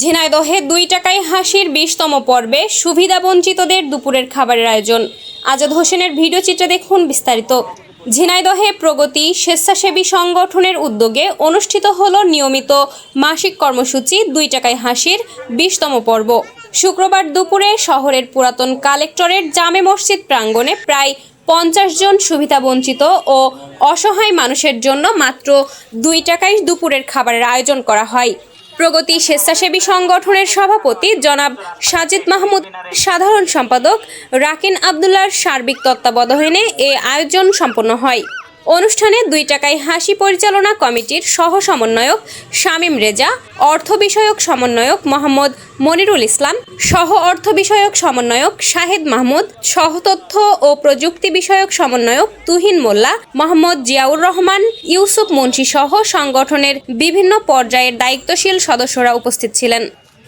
ঝিনাইদহে দুই টাকায় হাসির বিশতম পর্বে সুবিধাবঞ্চিতদের দুপুরের খাবারের আয়োজন। আজাদ হোসেনের ভিডিও চিত্রে দেখুন বিস্তারিত। ঝিনাইদহে প্রগতি স্বেচ্ছাসেবী সংগঠনের উদ্যোগে অনুষ্ঠিত হল নিয়মিত মাসিক কর্মসূচি দুই টাকায় হাসির বিশতম পর্ব। শুক্রবার দুপুরে শহরের পুরাতন কালেক্টরেট জামে মসজিদ প্রাঙ্গণে প্রায় পঞ্চাশ জন সুবিধাবঞ্চিত ও অসহায় মানুষের জন্য মাত্র দুই টাকায় দুপুরের খাবারের আয়োজন করা হয়। প্রগতি স্বেচ্ছাসেবী সংগঠনের সভাপতি জনাব সাজিদ মাহমুদ, সাধারণ সম্পাদক রাকিন আবদুল্লার সার্বিক তত্ত্বাবধানে এ আয়োজন সম্পন্ন হয়। অনুষ্ঠানে দুই টাকায় হাসি পরিচালনা কমিটির সহ সমন্বয়ক শামীম রেজা, অর্থ বিষয়ক সমন্বয়ক মোহাম্মদ মনিরুল ইসলাম, সহ অর্থ বিষয়ক সমন্বয়ক শাহেদ মাহমুদ, সহ তথ্য ও প্রযুক্তি বিষয়ক সমন্বয়ক তুহিন মোল্লা, মোহাম্মদ জিয়াউর রহমান, ইউসুফ মুন্সি সহ সংগঠনের বিভিন্ন পর্যায়ের দায়িত্বশীল সদস্যরা উপস্থিত ছিলেন।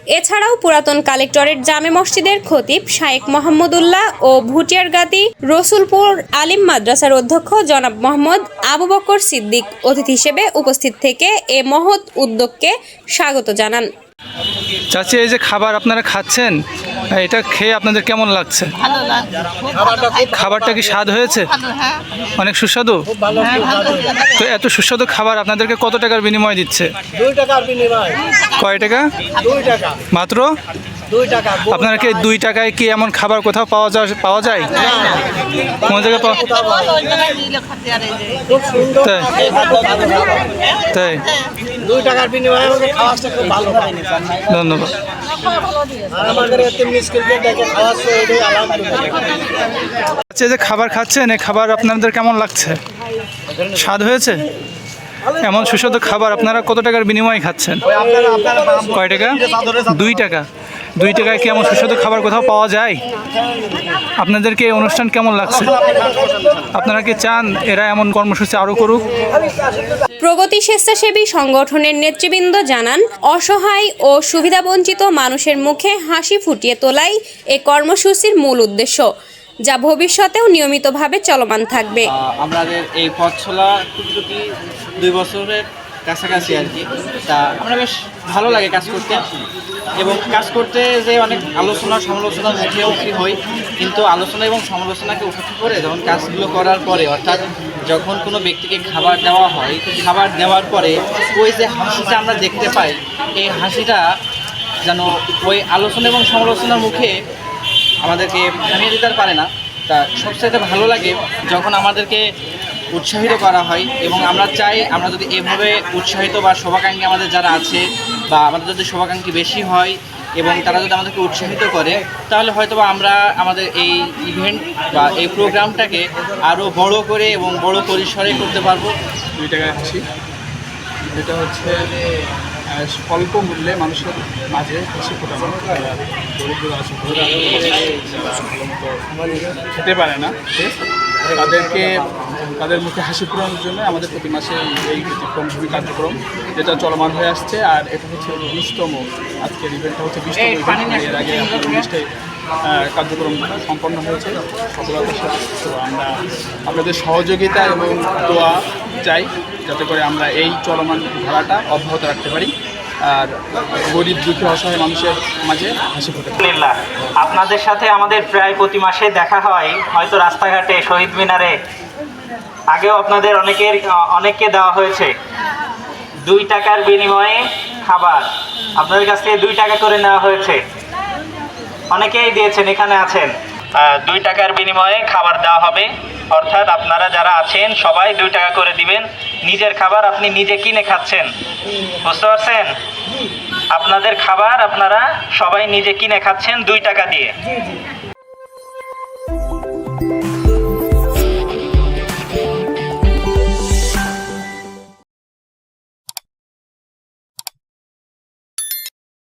এছাড়াও পুরাতন কালেক্টরেট জামে মসজিদের খতিব শায়েক মোহাম্মদুল্লাহ ও ভুটিয়ার ভুটিয়ারগাতি রসুলপুর আলিম মাদ্রাসার অধ্যক্ষ জনাব মোহাম্মদ আবু বকর সিদ্দিক অতিথি হিসেবে উপস্থিত থেকে এ মহৎ উদ্যোগকে স্বাগত জানান। চাচি, এই যে খাবার আপনারা খাচ্ছেন এটা খেয়ে আপনাদের কেমন লাগছে? খাবারটা কি স্বাদ হয়েছে? হ্যাঁ। অনেক সুস্বাদু? হ্যাঁ তো এত সুস্বাদু খাবার আপনাদেরকে কত টাকার বিনিময় দিচ্ছে? কয় টাকা? মাত্র? আপনারা কি দুই টাকায় কি এমন খাবার কোথাও পাওয়া যায় পাওয়া যায়? কোন জায়গায় পাওয়া তাই? তাই। ধন্যবাদ। আচ্ছা যে খাবার খাচ্ছেন এই খাবার আপনাদের কেমন লাগছে? স্বাদ হয়েছে? এমন সুস্বাদু খাবার আপনারা কত টাকার বিনিময়ে খাচ্ছেন? কয় টাকা? দুই টাকা। দুই টাকায় কি এমন সুস্বাদু খাবার কোথাও পাওয়া যায়? আপনাদেরকে এই অনুষ্ঠান কেমন লাগছে? আপনারা কি চান এরা এমন কর্মসূচি আরও করুক? প্রগতি স্বেচ্ছাসেবী সংগঠনের নেতৃবৃন্দ জানান অসহায় ও সুবিধাবঞ্চিত মানুষের মুখে হাসি ফুটিয়ে তোলাই এ কর্মসূচির মূল উদ্দেশ্য যা ভবিষ্যতেও নিয়মিতভাবে চলমান থাকবে। আমাদের এই পথ চলা টুকটুকি দুই বছরের কাছাকাছি আর কি। তা আমরা বেশ ভালো লাগে কাজ করতে। এবং কাজ করতে যে অনেক আলোচনা, সমালোচনার মুখোমুখি হই, কিন্তু আলোচনা এবং সমালোচনাকে উপেক্ষা করে? যখন কাজগুলো করার পরে, অর্থাৎ যখন কোনো ব্যক্তিকে খাবার দেওয়া হয়, খাবার দেওয়ার পরে ওই যে হাসিটা আমরা দেখতে পাই, এই হাসিটা যেন ওই আলোচনা এবং সমালোচনার মুখে আমাদেরকে থামিয়ে দিতে পারে না। তা সবচেয়ে ভালো লাগে যখন আমাদেরকে উৎসাহিত করা হয় এবং আমরা চাই আমরা যদি এভাবে উৎসাহিত বা শোভাকাঙ্ক্ষী আমাদের যারা আছে বা আমাদের যদি শুভাকাঙ্ক্ষী বেশি হয় এবং তারা যদি আমাদেরকে উৎসাহিত করে তাহলে হয়তো আমরা আমাদের এই ইভেন্ট বা এই প্রোগ্রামটাকে আরও বড় করে এবং বড় পরিসরে করতে পারব দুই টাকায় হাসি এটা হচ্ছে স্বল্প মূল্যে মানুষের মাঝে হাসি ফোটানো দরিদ্র খেতে পারে না? তাদেরকে তাদের মুখে হাসি ফোটানোর জন্য আমাদের প্রতি মাসে এই- ভূমি কার্যক্রম যেটা চলমান হয়ে আসছে। আর এটা হচ্ছে বিশতম আজকের ইভেন্টটা হচ্ছে বিশতম। এর আগে উনিশটাই কার্যক্রমটা সম্পন্ন হয়েছে সফলতার সাথে। তো আমরা আপনাদের সহযোগিতা এবং দোয়া চাই যাতে করে আমরা এই চলমান ধারাটা অব্যাহত রাখতে পারি। আর গরিব দুঃখী অসহায় মানুষের মাঝে হাসি ফোটে। আপনাদের সাথে আমাদের প্রায় প্রতি মাসে দেখা হয়, হয়তো রাস্তাঘাটে, শহীদ মিনারে। আগেও আপনাদের অনেকের অনেককে দেওয়া হয়েছে। দুই টাকার বিনিময়ে খাবার। আপনাদের কাছ থেকে দুই টাকা করে নেওয়া হয়েছে। অনেকেই দিয়েছেন, এখানে আছেন। দুই টাকার বিনিময়ে খাবার দেওয়া হবে। অর্থাৎ আপনারা যারা আছেন, সবাই দুই টাকা করে দিবেন। নিজের খাবার আপনি নিজে কিনে খাচ্ছেন। বুঝতে পারছেন? আপনাদের খাবার আপনারা সবাই নিজে কিনে খাচ্ছেন দুই টাকা দিয়ে।